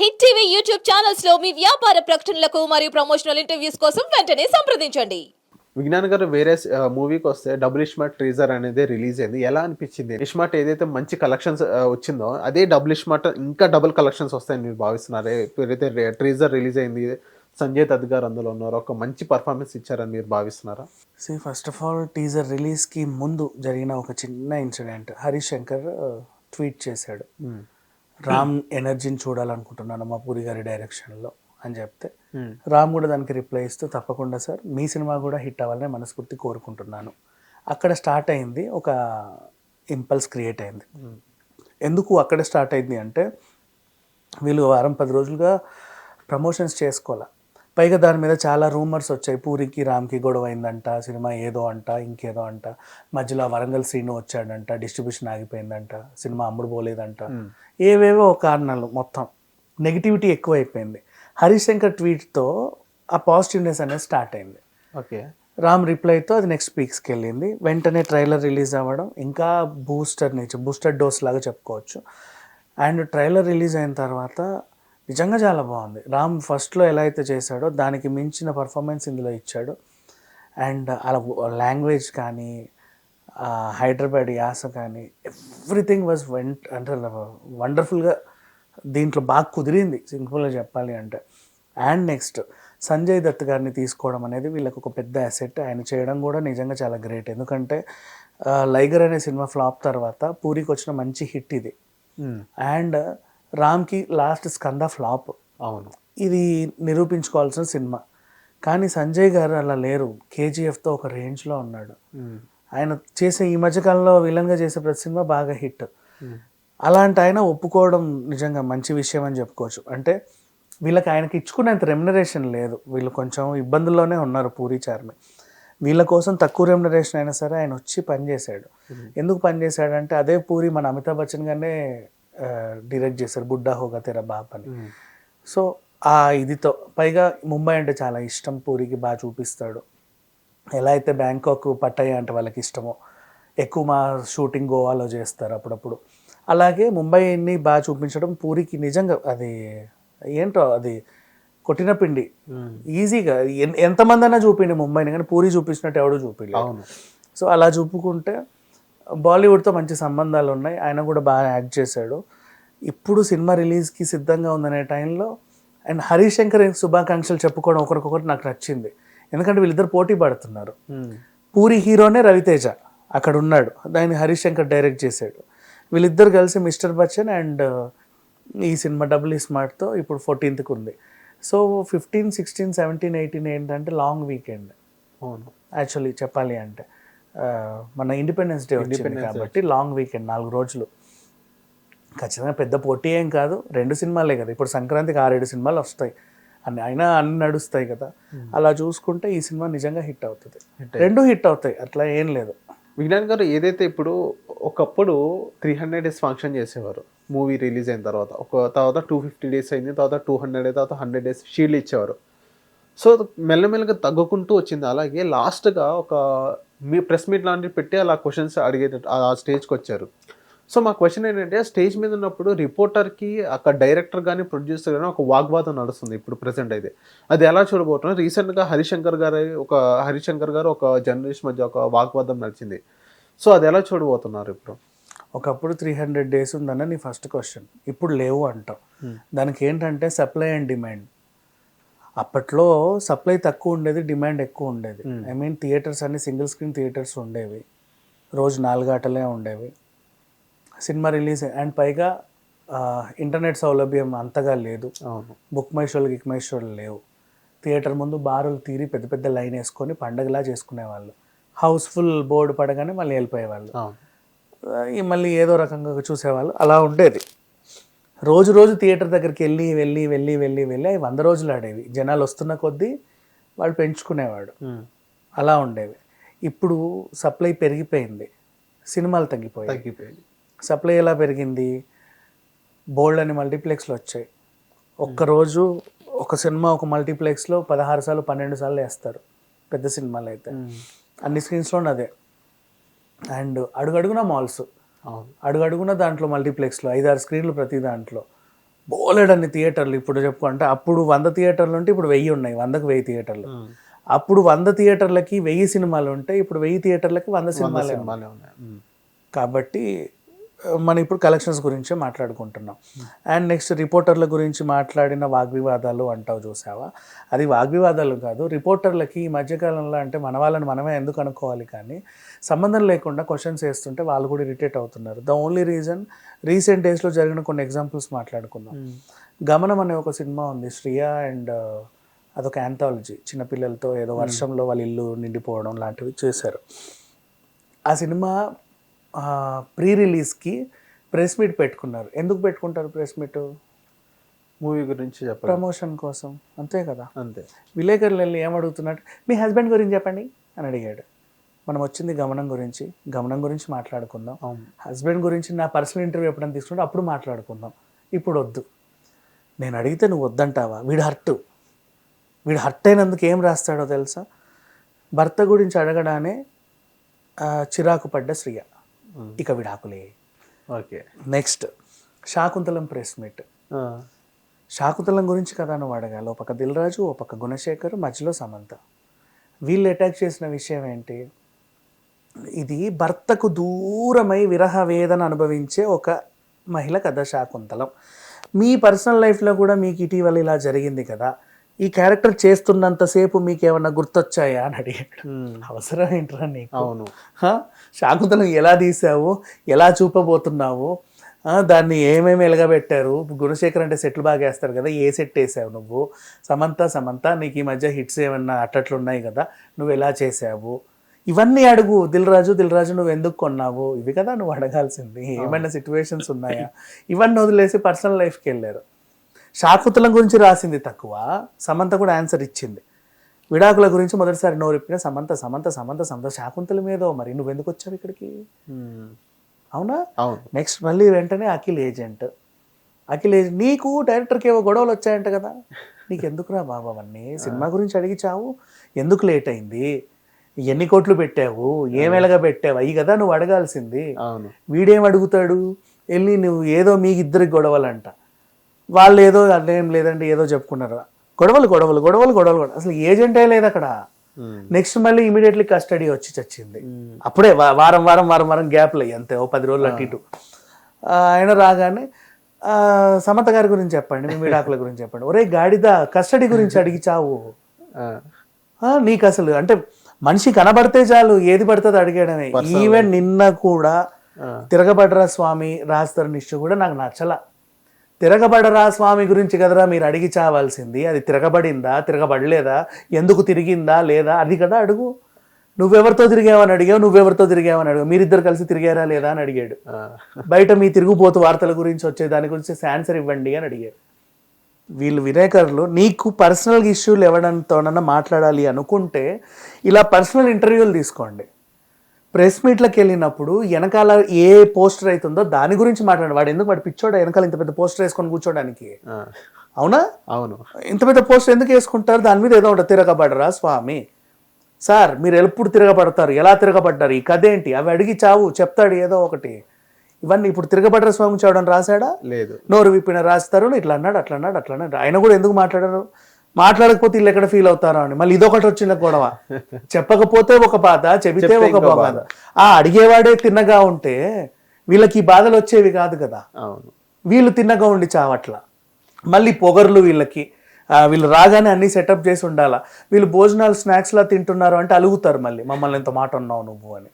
Hit TV YouTube ఛానల్స్లో మీ వ్యాపార ప్రకటనలకు మరియు ప్రమోషనల్ ఇంటర్వ్యూస్ కోసం వెంటనే సంప్రదించండి. విజ్ఞాన్ గారు వేరే మూవీకి వస్తే డబుల్ ఇస్మార్ట్ ట్రీజర్ అనేది రిలీజ్ అయింది. ఎలా అనిపించింది? ఇస్మార్ట్ ఏదైతే మంచి కలెక్షన్స్ వచ్చిందో అదే డబుల్ ఇస్మార్ట్ ఇంకా డబుల్ కలెక్షన్స్ వస్తాయని మీరు భావిస్తున్నారు. ఏదైతే ట్రీజర్ రిలీజ్ అయింది సంజయ్ దత్ గారు అందులో ఉన్నారు ఒక మంచి పర్ఫార్మెన్స్ ఇచ్చారని మీరు భావిస్తున్నారా? See first of all teaser రిలీజ్కి ముందు జరిగిన ఒక చిన్న ఇన్సిడెంట్ హరీష్ శంకర్ ట్వీట్ చేశాడు. రామ్ ఎనర్జీని చూడాలనుకుంటున్నాను మా పూరి గారి డైరెక్షన్లో అని చెప్తే రామ్ కూడా దానికి రిప్లై ఇస్తూ తప్పకుండా సార్ మీ సినిమా కూడా హిట్ అవ్వాలని మనస్ఫూర్తి కోరుకుంటున్నాను. అక్కడ స్టార్ట్ అయింది ఒక ఇంపల్స్ క్రియేట్ అయింది. ఎందుకు అక్కడ స్టార్ట్ అయింది అంటే వీళ్ళు వారం పది రోజులుగా ప్రమోషన్స్ చేసుకోవాల? పైగా దాని మీద చాలా రూమర్స్ వచ్చాయి. పూరికి రామ్కి గొడవ అయిందంట సినిమా ఏదో అంట ఇంకేదో అంట. మధ్యలో వరంగల్ శ్రీను వచ్చాడంట డిస్ట్రిబ్యూషన్ ఆగిపోయిందంట సినిమా అమ్ముడు పోలేదంట. ఏవేవో కారణాలు మొత్తం. నెగిటివిటీ ఎక్కువైపోయింది. హరీష్ శంకర్ ట్వీట్తో ఆ పాజిటివ్నెస్ అనేది స్టార్ట్ అయింది. ఓకే. రామ్ రిప్లైతో అది నెక్స్ట్ వీక్స్కి వెళ్ళింది. వెంటనే ట్రైలర్ రిలీజ్ అవ్వడం ఇంకా బూస్టర్ నుంచి బూస్టర్ డోస్ లాగా చెప్పుకోవచ్చు. అండ్ ట్రైలర్ రిలీజ్ అయిన తర్వాత నిజంగా చాలా బాగుంది. రామ్ ఫస్ట్లో ఎలా అయితే చేశాడో దానికి మించిన పర్ఫార్మెన్స్ ఇందులో ఇచ్చాడు. అండ్ అలా లాంగ్వేజ్ కానీ హైదరాబాద్ యాస కానీ ఎవ్రీథింగ్ వాజ్ వెంట్ అంటే వండర్ఫుల్గా దీంట్లో బాగా కుదిరింది సింపుల్గా చెప్పాలి అంటే. అండ్ నెక్స్ట్ సంజయ్ దత్ గారిని తీసుకోవడం అనేది వీళ్ళకి ఒక పెద్ద అసెట్ ఆయన చేయడం కూడా నిజంగా చాలా గ్రేట్ ఎందుకంటే లైగర్ అనే సినిమా ఫ్లాప్ తర్వాత పూరికి వచ్చిన మంచి హిట్ ఇది. అండ్ రామ్కి లాస్ట్ స్కంద ఫ్లాప్. అవును. ఇది నిరూపించుకోవాల్సిన సినిమా. కానీ సంజయ్ గారు అలా లేరు. కేజీఎఫ్తో ఒక రేంజ్లో ఉన్నాడు. ఆయన చేసే ఈ మధ్యకాలంలో విలన్గా చేసే ప్రతి సినిమా బాగా హిట్. అలాంటి ఆయన ఒప్పుకోవడం నిజంగా మంచి విషయం అని చెప్పుకోవచ్చు. అంటే వీళ్ళకి ఆయనకి ఇచ్చుకునేంత రెమ్యునరేషన్ లేదు. వీళ్ళు కొంచెం ఇబ్బందుల్లోనే ఉన్నారు పూరి చార్మి. వీళ్ళ కోసం తక్కువ రెమ్యునరేషన్ అయినా సరే ఆయన వచ్చి పనిచేశాడు. ఎందుకు పనిచేశాడంటే అదే పూరి మన అమితాబ్ బచ్చన్ గానే డైరెక్ట్ చేశారు బుడ్డా హోగా తెరా బాప్ అని. సో ఆ ఇదితో పైగా ముంబై అంటే చాలా ఇష్టం పూరికి బాగా చూపిస్తాడు. ఎలా అయితే బ్యాంకాక్ పట్టయ్య అంటే వాళ్ళకి ఇష్టమో ఎక్కువ మా షూటింగ్ గోవాలో చేస్తారు అప్పుడప్పుడు. అలాగే ముంబైని బాగా చూపించడం పూరికి నిజంగా అది ఏంటో అది కొట్టిన పిండి. ఈజీగా ఎంతమంది అయినా చూపిండి ముంబైని కానీ పూరి చూపించినట్టు ఎవడు చూపించలేదు అవును. సో అలా చూపుకుంటే బాలీవుడ్తో మంచి సంబంధాలు ఉన్నాయి. ఆయన కూడా బాగా యాక్ట్ చేశాడు. ఇప్పుడు సినిమా రిలీజ్కి సిద్ధంగా ఉందనే టైంలో అండ్ హరీష్ శంకర్ శుభాకాంక్షలు చెప్పుకోవడం ఒకరికొకటి నాకు నచ్చింది. ఎందుకంటే వీళ్ళిద్దరు పోటీ పడుతున్నారు. పూరి హీరోనే రవితేజ అక్కడ ఉన్నాడు. దాన్ని హరీష్ శంకర్ డైరెక్ట్ చేశాడు. వీళ్ళిద్దరు కలిసి మిస్టర్ బచ్చన్ అండ్ ఈ సినిమా డబుల్ స్మార్ట్తో ఇప్పుడు ఫోర్టీన్త్కి ఉంది. So fifteen sixteen seventeen eighteen ఏంటంటే లాంగ్ వీకెండ్. అవును. యాక్చువల్లీ చెప్పాలి అంటే. మన ఇండిపెండెన్స్ డే వచ్చింది కాబట్టి లాంగ్ వీకెండ్ నాలుగు రోజులు. ఖచ్చితంగా పెద్ద పోటీ ఏం కాదు రెండు సినిమాలే కదా. ఇప్పుడు సంక్రాంతికి ఆరేడు సినిమాలు వస్తాయి. అన్ని అయినా అన్ని నడుస్తాయి కదా. అలా చూసుకుంటే ఈ సినిమా నిజంగా హిట్ అవుతుంది. రెండు హిట్ అవుతాయి అట్లా ఏం లేదు. విజ్ఞాన్ గారు ఏదైతే ఇప్పుడు ఒకప్పుడు త్రీ హండ్రెడ్ డేస్ ఫంక్షన్ చేసేవారు మూవీ రిలీజ్ అయిన తర్వాత. ఒక తర్వాత టూ ఫిఫ్టీ డేస్ అయింది తర్వాత టూ హండ్రెడ్ తర్వాత హండ్రెడ్ డేస్ షీల్డ్ ఇచ్చేవారు. సో మెల్లమెల్లగా తగ్గుకుంటూ వచ్చింది. అలాగే లాస్ట్గా ఒక మీ ప్రెస్ మీట్ లాంటివి పెట్టి అలా క్వశ్చన్స్ అడిగేటట్టు ఆ స్టేజ్కి వచ్చారు. సో మా క్వశ్చన్ ఏంటంటే స్టేజ్ మీద ఉన్నప్పుడు రిపోర్టర్కి అక్కడ డైరెక్టర్ కానీ ప్రొడ్యూసర్ కానీ ఒక వాగ్వాదం నడుస్తుంది ఇప్పుడు ప్రెసెంట్ అయితే. అది ఎలా చూడబోతున్నారు రీసెంట్గా హరిశంకర్ గారు ఒక హరిశంకర్ గారు ఒక జర్నలిస్ట్ మధ్య ఒక వాగ్వాదం నడిచింది. సో అది ఎలా చూడబోతున్నారు ఇప్పుడు? ఒకప్పుడు త్రీ హండ్రెడ్ డేస్ ఉందన్న నీ ఫస్ట్ క్వశ్చన్ ఇప్పుడు లేవు అంటాం దానికి ఏంటంటే సప్లై అండ్ డిమాండ్ అప్పట్లో సప్లై తక్కువ ఉండేది డిమాండ్ ఎక్కువ ఉండేది. ఐ మీన్ థియేటర్స్ అన్ని సింగిల్ స్క్రీన్ థియేటర్స్ ఉండేవి. రోజు నాలుగు ఆటలే ఉండేవి. సినిమా రిలీజ్ అండ్ పైగా ఇంటర్నెట్ సౌలభ్యం అంతగా లేదు. బుక్ మై షోలు గిక్ మై షోలు లేవు. థియేటర్ ముందు బారులు తీరి పెద్ద పెద్ద లైన్ వేసుకొని పండగలా చేసుకునేవాళ్ళు. హౌస్ఫుల్ బోర్డు పడగానే మళ్ళీ వెళ్ళిపోయేవాళ్ళు. మళ్ళీ ఏదో రకంగా చూసేవాళ్ళు. అలా ఉండేది. రోజు రోజు థియేటర్ దగ్గరికి వెళ్ళి వెళ్ళి వెళ్ళి వెళ్ళి వెళ్ళి అవి వంద రోజులు ఆడేవి. జనాలు వస్తున్న కొద్దీ వాళ్ళు పెంచుకునేవాడు. అలా ఉండేవి. ఇప్పుడు సప్లై పెరిగిపోయింది. సినిమాలు తగ్గిపోయాయి. తగ్గిపోయింది. సప్లై ఎలా పెరిగింది? బోల్డ్ అని మల్టీప్లెక్స్లు వచ్చాయి. ఒక్కరోజు ఒక సినిమా ఒక మల్టీప్లెక్స్లో పదహారు సార్లు పన్నెండు సార్లు వేస్తారు. పెద్ద సినిమాలు అయితే. అన్ని స్క్రీన్స్లో అదే అండ్ అడుగడుగున మాల్స్. అవును. అడుగడుగున దాంట్లో మల్టీప్లెక్స్లో ఐదారు స్క్రీన్లు ప్రతి దాంట్లో. బోలెడన్ని థియేటర్లు ఇప్పుడు చెప్పుకుంటే అప్పుడు వంద థియేటర్లు ఉంటే ఇప్పుడు వెయ్యి ఉన్నాయి వందకు వెయ్యి థియేటర్లు. అప్పుడు వంద థియేటర్లకి వెయ్యి సినిమాలు ఉంటే ఇప్పుడు వెయ్యి థియేటర్లకి వంద సినిమాలు సినిమాలే ఉన్నాయి. కాబట్టి మనం ఇప్పుడు కలెక్షన్స్ గురించే మాట్లాడుకుంటున్నాం. అండ్ నెక్స్ట్ రిపోర్టర్ల గురించి మాట్లాడిన వాగ్వివాదాలు అంటావు చూసావా? అది వాగ్వివాదాలు కాదు. రిపోర్టర్లకి ఈ మధ్యకాలంలో అంటే మన వాళ్ళని మనమే ఎందుకు అనుకోవాలి కానీ సంబంధం లేకుండా క్వశ్చన్స్ వేస్తుంటే వాళ్ళు కూడా ఇరిటేట్ అవుతున్నారు. ద ఓన్లీ రీజన్ రీసెంట్ డేస్లో జరిగిన కొన్ని ఎగ్జాంపుల్స్ మాట్లాడుకుందాం. గమనం అనే ఒక సినిమా ఉంది. శ్రియ అండ్ అదొక యాంథాలజీ చిన్నపిల్లలతో ఏదో వర్షంలో వాళ్ళ ఇల్లు నిండిపోవడం లాంటివి చేశారు. ఆ సినిమా ప్రీ రిలీజ్కి ప్రెస్ మీట్ పెట్టుకున్నారు. ఎందుకు పెట్టుకుంటారు ప్రెస్ మీట్ మూవీ గురించి చెప్పండి. ప్రమోషన్ కోసం. అంతే కదా? అంతే. విలేకరులు వెళ్ళి ఏమడుగుతున్నట్టు మీ హస్బెండ్ గురించి చెప్పండి అని అడిగాడు. మనం వచ్చింది గమనం గురించి. గమనం గురించి మాట్లాడుకుందాం. హస్బెండ్ గురించి నా పర్సనల్ ఇంటర్వ్యూ ఎప్పుడైనా తీసుకుంటే అప్పుడు మాట్లాడుకుందాం. ఇప్పుడు వద్దు. నేను అడిగితే నువ్వు వద్దంటావా? వీడు హర్ట్ వీడు హర్ట్ అయినందుకు ఏం రాస్తాడో తెలుసా? భర్త గురించి అడగడానే చిరాకు పడ్డ శ్రియ. ఇక విడాకులే. Okay. Next Shakuntalam press meet. Shakuntalam గురించి కదా నువ్వు అడగాలి? ఒక పక్క దిల్రాజు ఒక పక్క గుణశేఖర్ మధ్యలో సమంత. వీళ్ళు అటాక్ చేసిన విషయం ఏంటి? ఇది భర్తకు దూరమై విరహ వేదన అనుభవించే ఒక మహిళ కథ శాకుంతలం. మీ పర్సనల్ లైఫ్లో కూడా మీకు ఇటీవల ఇలా జరిగింది కదా. ఈ క్యారెక్టర్ చేస్తున్నంతసేపు మీకు ఏమన్నా గుర్తొచ్చాయా అని అడిగాడు. అవసరం ఏంట్రా నీకు? అవును? శాకుంతలం ఎలా తీసావు ఎలా చూపబోతున్నావు? దాన్ని ఏమేమి ఎలగబెట్టారు? గుణశేఖర్ అంటే సెట్లు బాగా వేస్తారు కదా ఏ సెట్ వేసావు నువ్వు? సమంత సమంత నీకు ఈ మధ్య హిట్స్ ఏమన్నా అట్టట్లు ఉన్నాయి కదా నువ్వు ఎలా చేసావు ఇవన్నీ అడుగు. దిల్ రాజు దిల్ రాజు నువ్వు ఎందుకు కొన్నావు? ఇవి కదా నువ్వు అడగాల్సింది. ఏమైనా సిచ్యువేషన్స్ ఉన్నాయా? ఇవన్నీ వదిలేసి పర్సనల్ లైఫ్కి వెళ్ళారు. శాకుంతలం గురించి రాసింది తక్కువ సమంత కూడా ఆన్సర్ ఇచ్చింది. విడాకుల గురించి మొదటిసారి నోరిప్పిన సమంత సమంత సమంత సమంత శాకుంతల మీదో. మరి నువ్వు ఎందుకు వచ్చావు ఇక్కడికి? అవునా? అవును. నెక్స్ట్ మళ్ళీ వెంటనే అఖిల్ ఏజెంట్ అఖిల్ ఏజెంట్ నీకు డైరెక్టర్కి ఏవో గొడవలు వచ్చాయంట కదా. నీకు ఎందుకురా బాబు అవన్నీ? సినిమా గురించి అడిగి చావు. ఎందుకు లేట్ అయింది? ఎన్ని కోట్లు పెట్టావు? ఏమేళగా పెట్టావు? అయ్యి కదా నువ్వు అడగాల్సింది. అవును. వీడేం అడుగుతాడు? వెళ్ళి నువ్వు ఏదో మీ ఇద్దరికి గొడవలంట. వాళ్ళు ఏదో అదేం లేదండి ఏదో చెప్పుకున్నారు. గొడవలు గొడవలు గొడవలు గొడవలు గొడవలు అసలు ఏజెంటే లేదు అక్కడ. నెక్స్ట్ మళ్ళీ ఇమీడియట్లీ కస్టడీ వచ్చి చచ్చింది. అప్పుడే వారం వారం వారం వారం గ్యాప్లు అంతే ఓ పది రోజులు అటు ఇటు. ఆయన రాగానే ఆ, సమత గారి గురించి చెప్పండి మీ విడాకుల గురించి చెప్పండి. ఒరే గాడిద కస్టడీ గురించి అడిగి చావు నీకు అసలు అంటే మనిషి కనబడితే చాలు ఏది పడుతుంది అడిగేయడమే ఈవెన్ నిన్న కూడా తిరగబడరా స్వామి రాస్తారు నిష్ఠ కూడా నాకు నచ్చల. తిరగబడరా స్వామి గురించి కదరా మీరు అడిగి చావాల్సింది? అది తిరగబడిందా? తిరగబడలేదా? ఎందుకు తిరిగిందా? లేదా? అది కదా అడుగు. నువ్వెవరితో తిరిగావని అడిగావు నువ్వెవరితో తిరిగావని అడిగావు. మీరిద్దరు కలిసి తిరిగారా లేదా అని అడిగాడు. బయట మీ తిరుగుబోతు వార్తల గురించి వచ్చే దాని గురించి ఆన్సర్ ఇవ్వండి అని అడిగారు వీళ్ళు విలేకరులు నీకు పర్సనల్ ఇష్యూలు ఎవడంతోనన్నా మాట్లాడాలి అనుకుంటే ఇలా పర్సనల్ ఇంటర్వ్యూలు తీసుకోండి. ప్రెస్ మీట్లకు వెళ్ళినప్పుడు వెనకాల ఏ పోస్టర్ అవుతుందో దాని గురించి మాట్లాడండి. వాడు ఎందుకు వాడు పిచ్చోడా? వెనకాల ఇంత పెద్ద పోస్టర్ వేసుకొని కూర్చోడానికి. అవునా? అవును. ఇంత పెద్ద పోస్టర్ ఎందుకు వేసుకుంటారు? దాని మీద ఏదో ఉంటుంది. తిరగబడరా స్వామి? సార్ మీరు ఎప్పుడు తిరగబడతారు? ఎలా తిరగబడ్డారు? ఈ కథ ఏంటి? అవి అడిగి చావు. చెప్తాడు ఏదో ఒకటి. ఇవన్నీ ఇప్పుడు తిరగబడ్ర స్వామి చావడం రాశాడా? లేదు. నోరు విప్పిన రాస్తారు ఇట్లా అన్నాడు అట్లా అన్నాడు అట్లా అన్నాడు. ఆయన కూడా ఎందుకు మాట్లాడారు? మాట్లాడకపోతే వీళ్ళు ఎక్కడ ఫీల్ అవుతారో అని. మళ్ళీ ఇదొకటి వచ్చిన గొడవ. చెప్పకపోతే ఒక బాధ చెబితే ఒక బాధ. ఆ అడిగేవాడే తిన్నగా ఉంటే వీళ్ళకి ఈ బాధలు వచ్చేవి కాదు కదా. వీళ్ళు తిన్నగా ఉండి చావట్ల. మళ్ళీ పొగర్లు వీళ్ళకి. వీళ్ళు రాగానే అన్ని సెటప్ చేసి ఉండాలా. వీళ్ళు భోజనాలు స్నాక్స్ లా తింటున్నారు అంటే అలుగుతారు మళ్ళీ. మమ్మల్ని ఎంత మాట ఉన్నావు నువ్వు అని.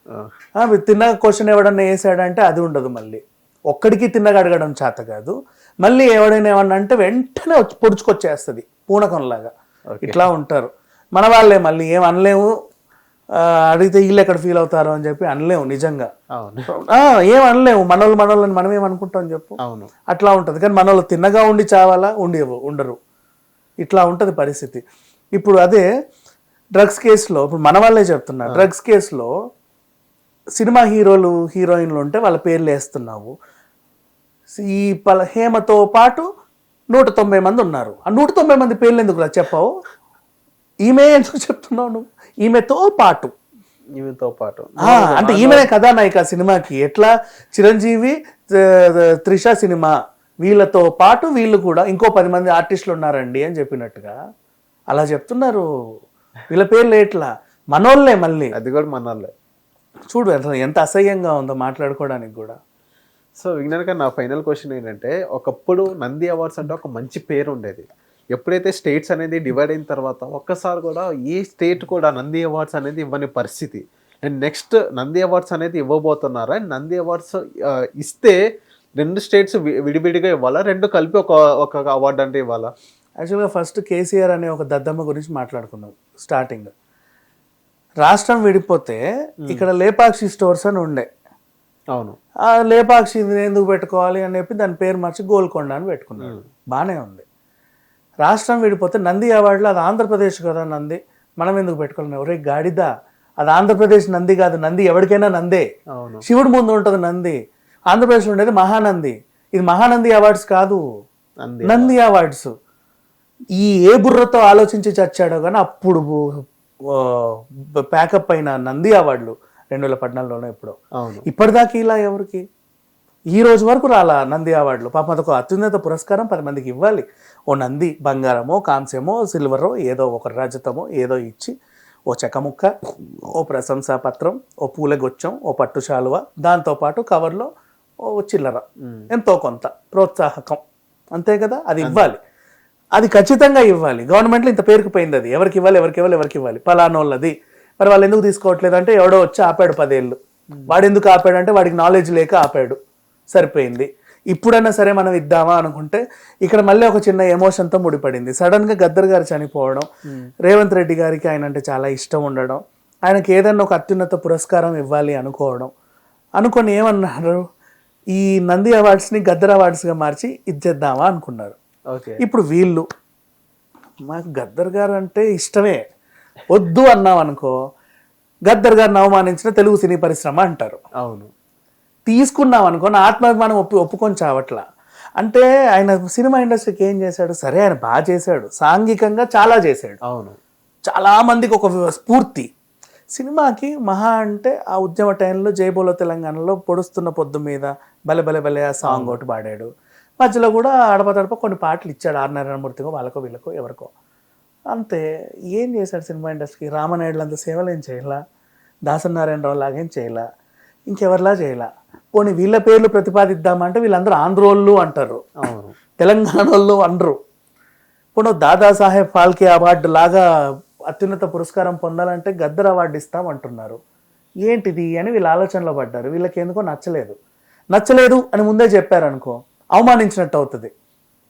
తిన్న క్వశ్చన్ ఎవడన్నా వేసాడంటే అది ఉండదు మళ్ళీ. ఒక్కడికి తిన్నగా అడగడం చేత కాదు. మళ్ళీ ఎవడైనా ఏమన్నా అంటే వెంటనే వచ్చి పొడుచుకొచ్చేస్తుంది పూనకంలాగా. ఇట్లా ఉంటారు. మన వాళ్ళే మళ్ళీ ఏం అనలేము. అడిగితే వీళ్ళు ఎక్కడ ఫీల్ అవుతారో అని చెప్పి అనలేము నిజంగా. ఏం అనలేము. మనోళ్ళు మనోళ్ళని మనం ఏమనుకుంటాం చెప్పు. అవును. అట్లా ఉంటుంది. కానీ మనోళ్ళు తిన్నగా ఉండి చావాలా? ఉండి ఉండరు. ఇట్లా ఉంటుంది పరిస్థితి. ఇప్పుడు అదే డ్రగ్స్ కేసులో ఇప్పుడు మన వాళ్ళే చెప్తున్నా డ్రగ్స్ కేసులో సినిమా హీరోలు హీరోయిన్లు ఉంటే వాళ్ళ పేర్లు వేస్తున్నావు. ఈ పల హేమతో పాటు నూట తొంభై మంది ఉన్నారు. ఆ నూట తొంభై మంది పేర్లు ఎందుకు రా చెప్పావు? ఈమె ఎందుకు చెప్తున్నావు నువ్వు? ఈమెతో పాటు. ఈమెతో పాటు. అంటే ఈమెనే కథానాయిక సినిమాకి. ఎట్లా? చిరంజీవి త్రిష సినిమా. వీళ్ళతో పాటు వీళ్ళు కూడా ఇంకో పది మంది ఆర్టిస్టులు ఉన్నారండి అని చెప్పినట్టుగా. అలా చెప్తున్నారు. వీళ్ళ పేర్లు ఎట్లా? మనోళ్ళే మళ్ళీ. అది కూడా మనాలే చూడు ఎంత అసహ్యంగా ఉందో మాట్లాడుకోవడానికి కూడా. సో విజ్ఞాన్ గారు నా ఫైనల్ క్వశ్చన్ ఏంటంటే ఒకప్పుడు నంది అవార్డ్స్ అంటే ఒక మంచి పేరు ఉండేది. ఎప్పుడైతే స్టేట్స్ అనేది డివైడ్ అయిన తర్వాత ఒక్కసారి కూడా ఏ స్టేట్ కూడా నంది అవార్డ్స్ అనేది ఇవ్వని పరిస్థితి. అండ్ నెక్స్ట్ నంది అవార్డ్స్ అనేది ఇవ్వబోతున్నారా? అండ్ నంది అవార్డ్స్ ఇస్తే రెండు స్టేట్స్ విడివిడిగా ఇవ్వాలా? రెండు కలిపి ఒక ఒక అవార్డు అంటే ఇవ్వాలా? యాక్చువల్గా ఫస్ట్ కేసీఆర్ అనే ఒక దద్దమ్మ గురించి మాట్లాడుకుందాం స్టార్టింగ్. రాష్ట్రం విడిపోతే ఇక్కడ లేపాక్షి స్టోర్స్ అని ఉండే. అవును. ఆ లేపాక్షి ఇది ఎందుకు పెట్టుకోవాలి అని చెప్పి దాని పేరు మార్చి గోల్కొండ అని పెట్టుకున్నాడు. బాగానే ఉంది. రాష్ట్రం విడిపోతే నంది అవార్డులో అది ఆంధ్రప్రదేశ్ కదా నంది. మనం ఎందుకు పెట్టుకోవాలి ఒరే గాడిదా. అది ఆంధ్రప్రదేశ్ నంది కాదు నంది ఎవరికైనా నందే. శివుడు ముందు ఉంటుంది నంది. ఆంధ్రప్రదేశ్లో ఉండేది మహానంది. ఇది మహానంది అవార్డ్స్ కాదు. నంది నంది అవార్డ్స్. ఈ ఏ బుర్రతో ఆలోచించి చచ్చాడో కానీ అప్పుడు ప్యాకప్ అయిన నంది అవార్డులు. రెండు వేల పద్నాలుగులోనే ఎప్పుడో. ఇప్పటిదాకా ఇలా ఎవరికి? ఈ రోజు వరకు రాలా నంది అవార్డులు? పాపం అదొక అత్యున్నత పురస్కారం పది మందికి ఇవ్వాలి. ఓ నంది బంగారమో కాంస్యమో సిల్వరో ఏదో ఒక రజతమో ఏదో ఇచ్చి ఓ చెక్కముక్క ఓ ప్రశంసా పత్రం ఓ పూల గుచ్చం ఓ పట్టు శాలువ దాంతోపాటు కవర్లో ఓ చిల్లర. ఎంతో కొంత ప్రోత్సాహకం. అంతే కదా? అది ఇవ్వాలి. అది ఖచ్చితంగా ఇవ్వాలి. గవర్నమెంట్లో ఇంత పేరుకుపోయింది అది. ఎవరికి ఇవ్వాలి ఎవరికి ఇవ్వాలి ఎవరికి ఇవ్వాలి? పలానోళ్ళది మరి వాళ్ళు ఎందుకు తీసుకోవట్లేదు అంటే ఎవడో వచ్చి ఆపాడు పదేళ్ళు. వాడు ఎందుకు ఆపాడు అంటే వాడికి నాలెడ్జ్ లేక ఆపాడు. సరిపోయింది. ఇప్పుడన్నా సరే మనం ఇద్దామా అనుకుంటే ఇక్కడ మళ్ళీ ఒక చిన్న ఎమోషన్తో ముడిపడింది. సడన్గా గద్దర్ గారు చనిపోవడం రేవంత్ రెడ్డి గారికి ఆయన అంటే చాలా ఇష్టం ఉండడం ఆయనకి ఏదన్నా ఒక అత్యున్నత పురస్కారం ఇవ్వాలి అనుకోవడం. అనుకొని ఏమన్నారు? ఈ నంది అవార్డ్స్ని గద్దర్ అవార్డ్స్గా మార్చి ఇచ్చేద్దామా అనుకున్నారు. ఓకే. ఇప్పుడు వీళ్ళు మాకు గద్దర్ గారు అంటే ఇష్టమే. వద్దు అన్నాం అనుకో గద్దర్ గారిని అవమానించిన తెలుగు సినీ పరిశ్రమ అంటారు. అవును. తీసుకున్నాం అనుకో నా ఆత్మాభిమానం ఒప్పి ఒప్పుకొని చావట్లా. అంటే ఆయన సినిమా ఇండస్ట్రీకి ఏం చేశాడు? సరే ఆయన బాగా చేశాడు. సాంఘికంగా చాలా చేశాడు. అవును. చాలా మందికి ఒక స్ఫూర్తి. సినిమాకి మహా అంటే ఆ ఉద్యమ టైంలో జైబోలో తెలంగాణలో పొడుస్తున్న పొద్దు మీద బలె బలె బలె ఆ సాంగ్ ఒకటి పాడాడు. మధ్యలో కూడా అడప తడప కొన్ని పాటలు ఇచ్చాడు ఆర్ నారాయణమూర్తికో వాళ్ళకో వీళ్ళకో ఎవరికో. అంతే ఏం చేశాడు సినిమా ఇండస్ట్రీకి? రామనాయుడు అంత సేవలు ఏం చేయాల? దాసనారాయణరావు లాగేం చేయాల? ఇంకెవరిలా చేయాల? పోనీ వీళ్ళ పేర్లు ప్రతిపాదిద్దామంటే వీళ్ళందరూ ఆంధ్రోళ్ళు అంటారు. అవును. తెలంగాణ వాళ్ళు అనరు. ఇప్పుడు దాదాసాహెబ్ ఫాల్కే అవార్డు లాగా అత్యున్నత పురస్కారం పొందాలంటే గద్దర్ అవార్డు ఇస్తాం అంటున్నారు ఏంటిది అని వీళ్ళ ఆలోచనలో పడ్డారు. వీళ్ళకి ఎందుకో నచ్చలేదు. నచ్చలేదు అని ముందే చెప్పారనుకో అవమానించినట్టు అవుతుంది.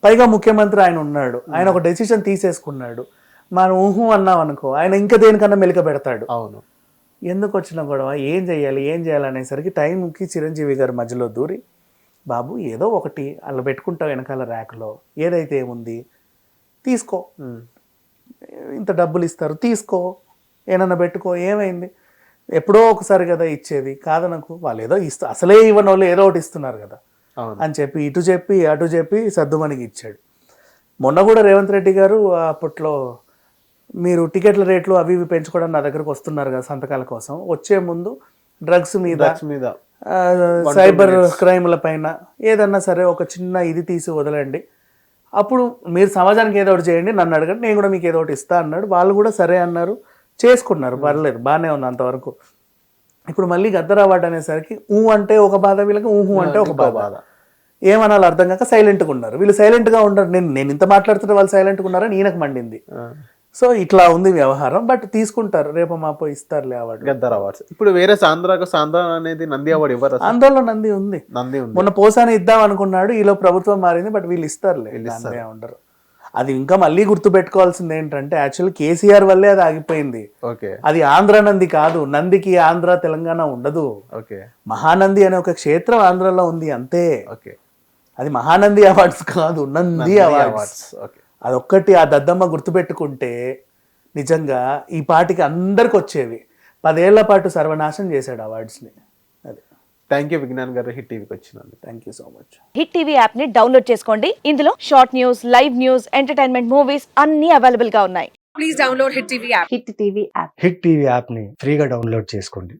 పైగా ముఖ్యమంత్రి ఆయన ఉన్నాడు. ఆయన ఒక డెసిషన్ తీసేసుకున్నాడు. మనం ఊహు అన్నాం అనుకో ఆయన ఇంకా దేనికన్నా మెలిక పెడతాడు. అవును. ఎందుకు వచ్చిన గొడవ? ఏం చేయాలి? ఏం చేయాలి అనేసరికి టైంకి చిరంజీవి గారి మధ్యలో దూరి బాబు ఏదో ఒకటి అలా పెట్టుకుంటావు వెనకాల ర్యాక్లో. ఏదైతే ఏముంది తీసుకో. ఇంత డబ్బులు ఇస్తారు తీసుకో. ఏమన్నా పెట్టుకో. ఏమైంది? ఎప్పుడో ఒకసారి కదా ఇచ్చేది. కాదనకు. వాళ్ళు ఏదో ఇస్తా అసలే ఇవ్వని వాళ్ళు ఏదో ఒకటి ఇస్తున్నారు కదా. అని చెప్పి ఇటు చెప్పి అటు చెప్పి సర్దుమణికి ఇచ్చాడు. మొన్న కూడా రేవంత్ రెడ్డి గారు అప్పట్లో మీరు టికెట్ల రేట్లు అవి ఇవి పెంచుకోవడం నా దగ్గరకు వస్తున్నారు కదా సంతకాల కోసం. వచ్చే ముందు డ్రగ్స్ మీద మీద. సైబర్ క్రైమ్ల పైన ఏదన్నా సరే ఒక చిన్న ఇది తీసి వదలండి. అప్పుడు మీరు సమాజానికి ఏదో ఒకటి చేయండి నన్ను అడగండి నేను కూడా మీకు ఏదో ఒకటి ఇస్తా అన్నాడు. వాళ్ళు కూడా సరే అన్నారు చేసుకున్నారు. పర్లేదు బాగానే ఉంది అంతవరకు. ఇప్పుడు మళ్ళీ గద్దర్ అవార్డు అనేసరికి ఊ అంటే ఒక బాధ వీళ్ళకి ఊహు అంటే ఒక బాధ. ఏమనాలి అర్థం కాక సైలెంట్గా ఉన్నారు. వీళ్ళు సైలెంట్గా ఉండరు. నేను నేను ఇంత మాట్లాడుతుంటే వాళ్ళు సైలెంట్గా ఉన్నారని ఈయనకు మండింది. సో ఇట్లా ఉంది వ్యవహారం బట్ తీసుకుంటారు. రేపు మాపో ఇస్తారులే అవార్డు. గద్దర్ అవార్డ్స్. ఇప్పుడు వేరే సాంద్రాకు సాంద్ర అనేది నంది అవార్డు ఇవ్వరు. ఆందోళన నంది ఉంది. నంది ఉంది. మొన్న పోసాని ఇద్దాం అనుకున్నాడు ఈలో ప్రభుత్వం మారింది బట్ వీళ్ళు ఇస్తారులే. ఉండరు అది ఇంకా మళ్ళీ గుర్తు పెట్టుకోవాల్సింది ఏంటంటే యాక్చువల్ కేసీఆర్ వల్లే అది ఆగిపోయింది. ఓకే. అది ఆంధ్ర నంది కాదు నందికి ఆంధ్ర తెలంగాణ ఉండదు. ఓకే. మహానంది అనే ఒక క్షేత్రం ఆంధ్రలో ఉంది అంతే. ఓకే. అది మహానంది అవార్డ్స్ కాదు నంది అవార్డ్స్. ఓకే. అదొక్కటి ఆ దద్దమ్మ గుర్తుపెట్టుకుంటే నిజంగా ఈ పాటికి అందరికి వచ్చేవి. పదేళ్ళ పాటు సర్వనాశం చేశాడు అవార్డ్స్ని అది. థ్యాంక్ యూ విజ్ఞాన్ గారు. హిట్ టీవీకి వచ్చినందుకు. Thank you so much hit TV యాప్ని డౌన్లోడ్ చేసుకోండి. ఇందులో short news live news entertainment movies అన్ని అవైలబుల్గా ఉన్నాయి. Please download Hit TV app. Hit TV app. Hit TV యాప్ని ఫ్రీగా డౌన్లోడ్ చేసుకోండి.